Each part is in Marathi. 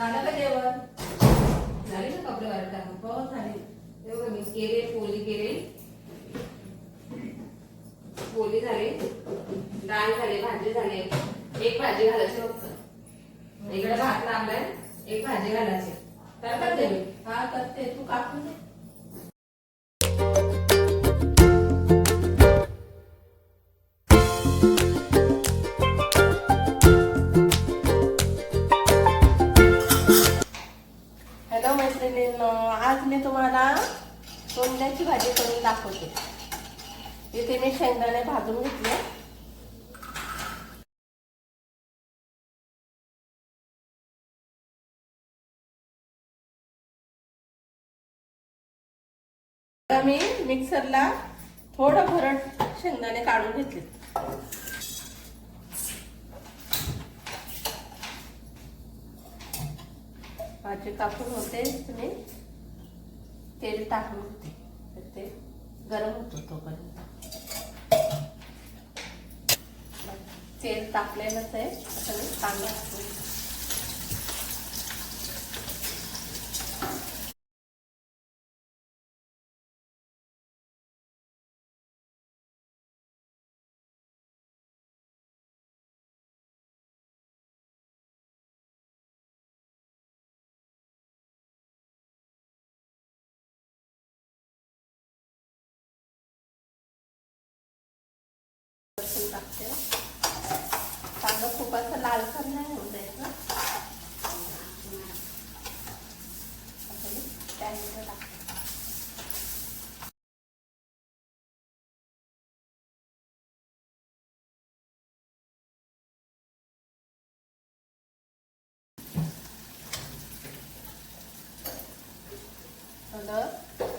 झालं का जेवण? झाले ना कपडे वाढत टाकून हो झाले. एवढं मी केले पोली केले. पोली झाले डाळ झाले भाजी झाले. एक भाजी घालायची फक्त. इकडे भात लांब आहे एक भाजी घालायची. तर करते मी हा करते. तू कापून दे. आज मी तुम्हाला तोंड्याची भाजी करून दाखवते. इथे मी शेंगदाणे भाजून घेतले. मी मिक्सरला थोडं भरड शेंगदाणे काढून घेतले. भाजी कापून होते तुम्ही. तेल टाकून होते. तर ते गरम होतो तोपर्यंत. तेल तापलेलंच आहे. आता मी कांदा टाकून टाकते कांदा खूप असं लालसर नाही होऊन द्यायचं. आता टाकते हळद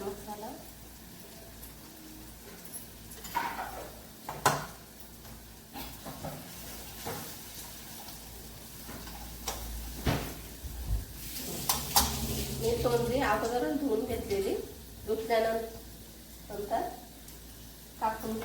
तिखट मसाला मी तोंडली अगोदरच धुवून घेतलेली. धुतल्यानंतर कापून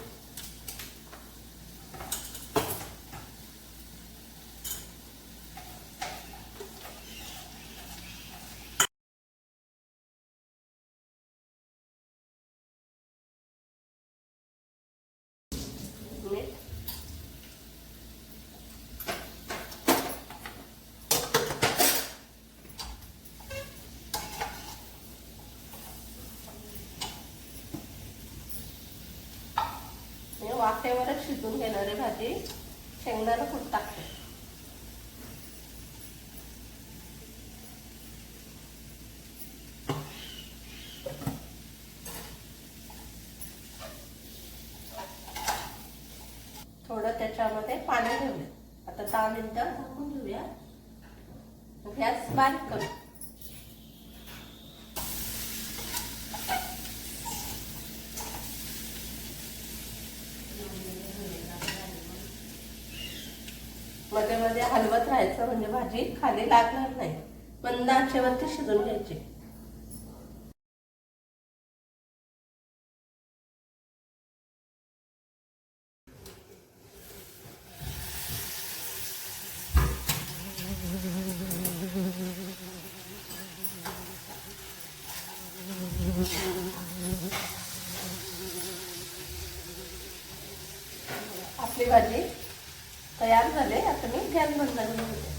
हे शिजून घेणार आहे भाजी शेंगदाणा खूप टाकते. थोडं त्याच्यामध्ये पाणी घेऊया आता दहा मिनिटं झाकून घेऊया. गॅस बारीक करू. मध्ये मध्ये हलवत राहायचं म्हणजे भाजी खाली लागणार नाही. मंद आचेवरती शिजून घ्यायची. आपली भाजी तयार झाले. आता मी गॅस बंद करून घेते.